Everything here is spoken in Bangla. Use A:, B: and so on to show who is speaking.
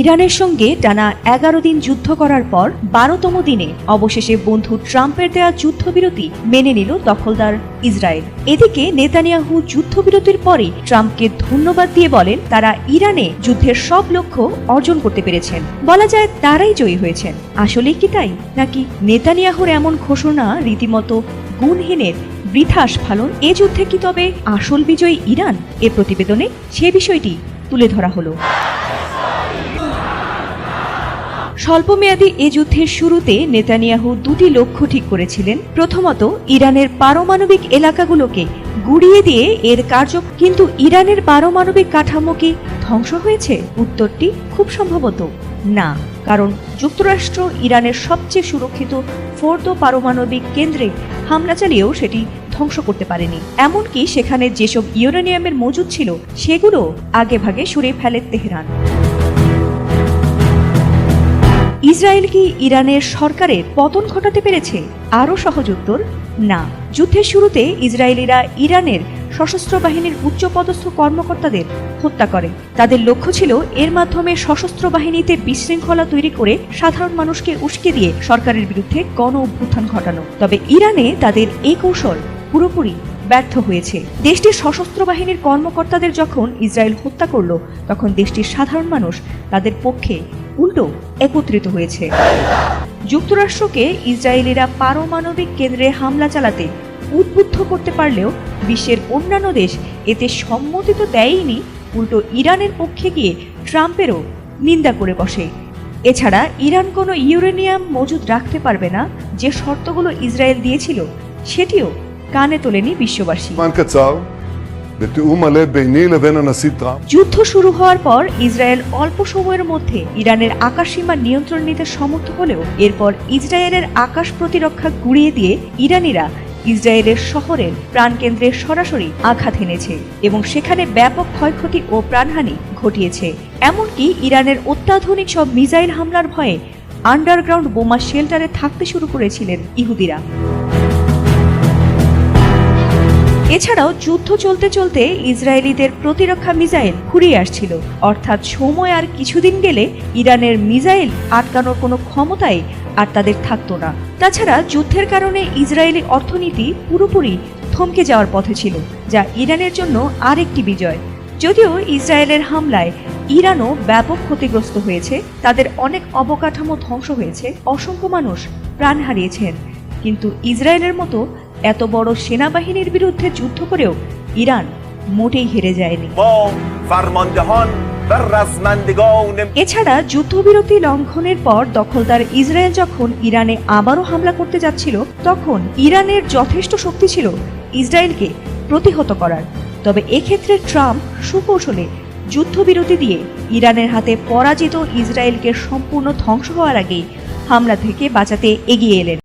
A: ইরানের সঙ্গে টানা এগারো দিন যুদ্ধ করার পর বারোতম দিনে অবশেষে বন্ধু ট্রাম্পের দেয়া যুদ্ধবিরতি মেনে নিল দখলদার ইসরায়েল। এদিকে নেতানিয়াহু যুদ্ধবিরতির পরে ট্রাম্পকে ধন্যবাদ দিয়ে বলেন, তারা ইরানে যুদ্ধের সব লক্ষ্য অর্জন করতে পেরেছেন। বলা যায় তারাই জয়ী হয়েছেন। আসলেই কি তাই? নাকি নেতানিয়াহুর এমন ঘোষণা রীতিমতো গুণহীনের বৃথা স্ফালন এ যুদ্ধে কি তবে আসল বিজয়ী ইরান? এ প্রতিবেদনে সে বিষয়টি তুলে ধরা হলো। স্বল্পমেয়াদী এ যুদ্ধের শুরুতে নেতানিয়াহু দুটি লক্ষ্য ঠিক করেছিলেন। প্রথমত, ইরানের পারমাণবিক এলাকাগুলোকে গুড়িয়ে দিয়ে এর কার্য কিন্তু ইরানের পারমাণবিক কাঠামো কি ধ্বংস হয়েছে? উত্তরটি খুব সম্ভবত না, কারণ যুক্তরাষ্ট্র ইরানের সবচেয়ে সুরক্ষিত ফোর্দ পারমাণবিক কেন্দ্রে হামলা চালিয়েও সেটি ধ্বংস করতে পারেনি। এমনকি সেখানে যেসব ইউরেনিয়ামের মজুদ ছিল, সেগুলো আগেভাগে সরিয়ে ফেলে তেহরান। ইসরায়েল কি ইরানের সরকারের পতন ঘটাতে পেরেছে? আরও সহজ উত্তর, না। যুদ্ধের শুরুতে ইসরায়েলিরা ইরানের সশস্ত্র বাহিনীর উচ্চপদস্থ কর্মকর্তাদের হত্যা করে। তাদের লক্ষ্য ছিল এর মাধ্যমে সশস্ত্র বাহিনীতে বিশৃঙ্খলা তৈরি করে সাধারণ মানুষকে উস্কে দিয়ে সরকারের বিরুদ্ধে গণ অভ্যুত্থান ঘটানো। তবে ইরানে তাদের এই কৌশল পুরোপুরি ব্যর্থ হয়েছে। দেশটির সশস্ত্র বাহিনীর কর্মকর্তাদের যখন ইসরায়েল হত্যা করল, তখন দেশটির সাধারণ মানুষ তাদের পক্ষে উল্টো একত্রিত হয়েছে। যুক্তরাষ্ট্রকে ইসরায়েলিরা পারমাণবিক কেন্দ্রে হামলা চালাতে উদ্বুদ্ধ করতে পারলেও বিশ্বের অন্যান্য দেশ এতে সম্মতি তো দেয়নি উল্টো ইরানের পক্ষে গিয়ে ট্রাম্পেরও নিন্দা করে বসে। এছাড়া ইরান কোনো ইউরেনিয়াম মজুদ রাখতে পারবে না, যে শর্তগুলো ইসরায়েল দিয়েছিল, সেটিও কানে তোলেনি বিশ্ববাসী। যুদ্ধ শুরু হওয়ার পর ইসরায়েল অল্প সময়ের মধ্যে ইরানের আকাশ সীমা নিয়ন্ত্রণ নিতে সমর্থ হলেও এরপর ইসরায়েলের আকাশ প্রতিরক্ষা গুড়িয়ে দিয়ে ইরানিরা ইসরায়েলের শহরের প্রাণকেন্দ্রে সরাসরি আঘাত এনেছে এবং সেখানে ব্যাপক ক্ষয়ক্ষতি ও প্রাণহানি ঘটিয়েছে। এমনকি ইরানের অত্যাধুনিক সব মিসাইল হামলার ভয়ে আন্ডারগ্রাউন্ড বোমা শেল্টারে থাকতে শুরু করেছিলেন ইহুদিরা। এছাড়াও যুদ্ধ চলতে চলতে ইসরায়েলিদের প্রতিরক্ষা মিসাইল ঘুরিয়ে আসছিল। অর্থাৎ সময় আর কিছুদিন গেলে ইরানের মিসাইল আটকানোর কোনো ক্ষমতাই আর তাদের থাকতো না। তাছাড়া যুদ্ধের কারণে ইসরায়েলি অর্থনীতি পুরোপুরি থমকে যাওয়ার পথে ছিল, যা ইরানের জন্য আরেকটি বিজয়। যদিও ইসরায়েলের হামলায় ইরানও ব্যাপক ক্ষতিগ্রস্ত হয়েছে, তাদের অনেক অবকাঠামো ধ্বংস হয়েছে, অসংখ্য মানুষ প্রাণ হারিয়েছেন। কিন্তু ইসরায়েলের মতো এত বড় সেনাবাহিনীর বিরুদ্ধে যুদ্ধ করেও ইরান মোটেই হেরে যায়নি। এছাড়া যুদ্ধবিরতি লঙ্ঘনের পর দখলদার ইসরায়েল যখন ইরানে আবারও হামলা করতে যাচ্ছিল তখন ইরানের যথেষ্ট শক্তি ছিল ইসরায়েলকে প্রতিহত করার। তবে এক্ষেত্রে ট্রাম্প সুকৌশলে যুদ্ধবিরতি দিয়ে ইরানের হাতে পরাজিত ইসরায়েলকে সম্পূর্ণ ধ্বংস হওয়ার আগেই হামলা থেকে বাঁচাতে এগিয়ে এলেন।